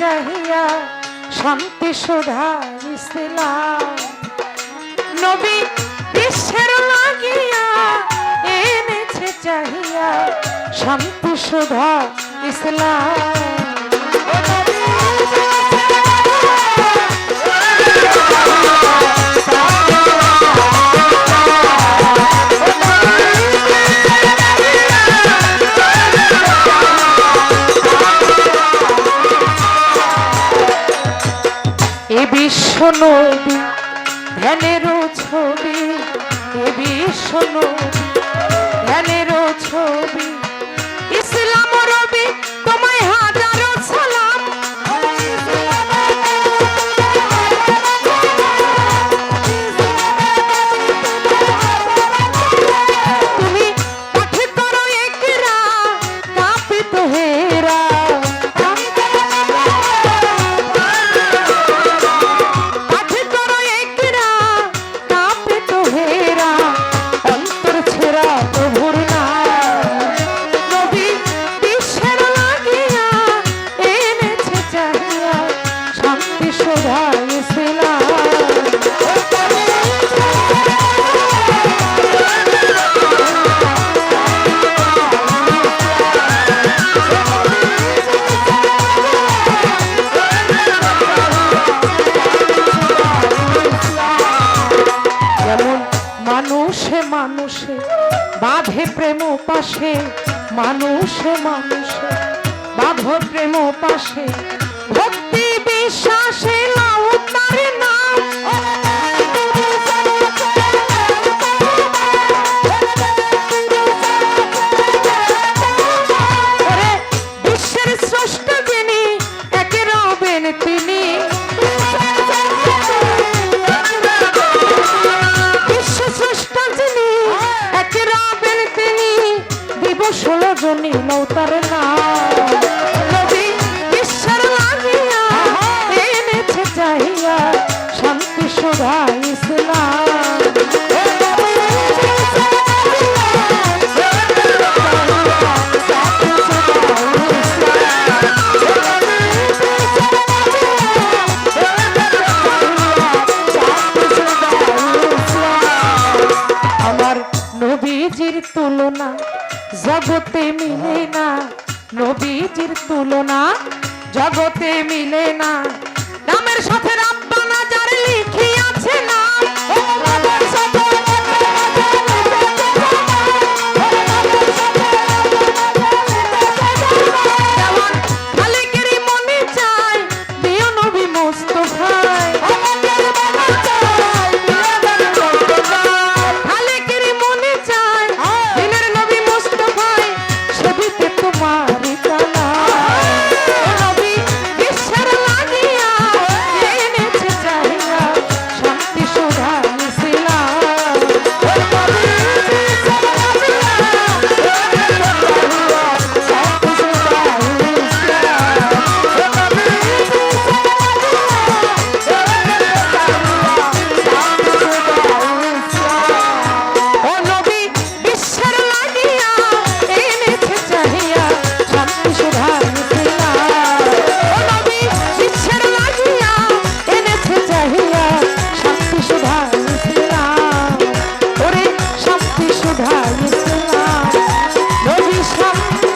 চাহিয়া শান্তি সুধা নবী বিশ্বের লাগিয়া এনেছে চাহিয়া শান্তি সুধা ইসলাম নবী ধ্যানেরও ছবি এ নবী মানুষে বাঁধে প্রেম পাশে মানুষে মানুষে বাঁধ প্রেম পাশে। ভক্তি বিশ্বাসে তিনি। দিবস জনী নৌতার নাম নবী বিশ্বের লাগিয়া এনেছে চাহিয়া শান্তি সুধা তুলনা জগতে মিলে না। নবীজির তুলনা জগতে মিলে না। Thank you.